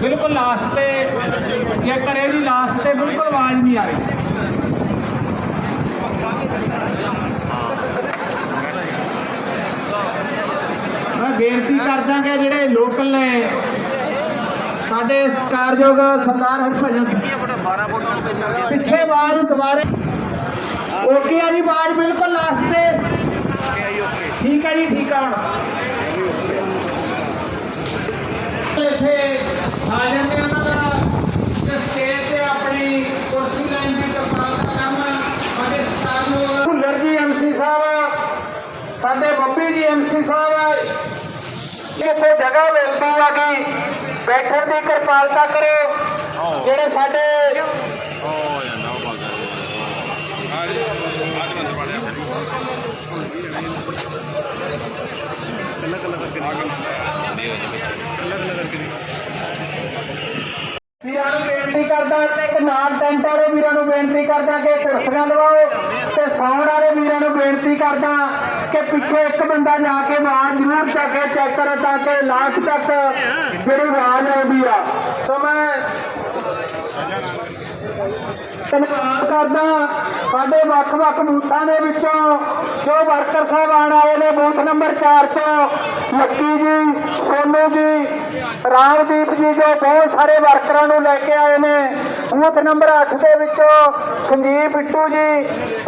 ਬਿਲਕੁਲ ਲਾਸਟ ਤੇ ਚੈੱਕ ਕਰਿਓ ਜੀ ਲਾਸਟ ਤੇ ਬਿਲਕੁਲ ਆਵਾਜ਼ ਨਹੀਂ ਆ ਰਹੀ। ਮੈਂ ਬੇਨਤੀ ਕਰਦਾ ਕਿ ਜਿਹੜੇ ਲੋਕਲ ਨੇ ਸਾਡੇ ਸਤਿਕਾਰਯੋਗ ਸਰਦਾਰ ਹਰਭਜਨ ਸਿੰਘ ਪਿੱਛੇ ਆਵਾਜ਼ ਦੁਬਾਰੇ। ਓਕੇ ਆ ਜੀ ਆਵਾਜ਼ ਬਿਲਕੁਲ ਲਾਸਟ ਤੇ ਠੀਕ ਹੈ ਜੀ ਠੀਕ ਆ ਹੁਣ ਇੱਥੇ ਹਾਜ਼ਰ ਨੇ ਉਹਨਾਂ ਦਾ ਤੇ ਸਟੇਜ ਤੇ ਆਪਣੀ ਕੁਰਸੀ ਲਾਈਨ ਦੀ ਕਿਰਪਾਲਤਾ ਕਰਨ ਸਾਡੇ ਸਤਿਕਾਰਯੋਗ ਭੁੱਲਰ ਜੀ ਐਮਸੀ ਸਾਹਿਬ ਸਾਡੇ ਬੱਬੀ ਜੀ ਐਮਸੀ ਸਾਹਿਬ ਇੱਥੇ ਜਗ੍ਹਾ ਮਿਲਦੀ ਆ ਕਿ ਬੈਠਣ ਦੀ ਕਿਰਪਾਲਤਾ ਕਰੋ। ਜਿਹੜੇ ਸਾਡੇ ਵੀਰਾਂ ਨੂੰ ਬੇਨਤੀ ਕਰਦਾ ਤੇ ਨਾਲ ਟੈਂਟ ਵਾਲੇ ਵੀਰਾਂ ਨੂੰ ਬੇਨਤੀ ਕਰਦਾ ਕਿ ਕੁਰਸੀਆਂ ਲਵਾਓ ਤੇ ਸੌਣ ਵਾਲੇ ਵੀਰਾਂ ਨੂੰ ਬੇਨਤੀ ਕਰਦਾ ਕਿ ਪਿੱਛੇ ਇੱਕ ਬੰਦਾ ਜਾ ਕੇ ਆਵਾਜ਼ ਜ਼ਰੂਰ ਚੱਕ ਚੈੱਕ ਕਰੋ ਤਾਂ ਕਿ ਲਾਸਟ ਤੱਕ ਜਿਹੜੀ ਆਵਾਜ਼ ਆਉਂਦੀ ਆ। ਸੋ ਮੈਂ ਧੰਨਵਾਦ ਕਰਦਾ ਸਾਡੇ ਵੱਖ-ਵੱਖ ਬੂਥਾਂ ਦੇ ਵਿੱਚੋਂ ਜੋ ਵਰਕਰ ਸਾਹਿਬਾਨ ਆਏ ਨੇ ਬੂਥ ਨੰਬਰ 4 ਤੋਂ। ਲੱਕੀ ਜੀ, ਸੋਨੂ ਜੀ ਰਾਮਦੀਪ ਜੀ ਜੋ ਬਹੁਤ ਸਾਰੇ ਵਰਕਰਾਂ ਨੂੰ ਲੈ ਕੇ ਆਏ ਨੇ, ਬੂਥ ਨੰਬਰ 8 ਦੇ ਵਿੱਚੋਂ ਸੰਜੀਵ ਬਿੱਟੂ ਜੀ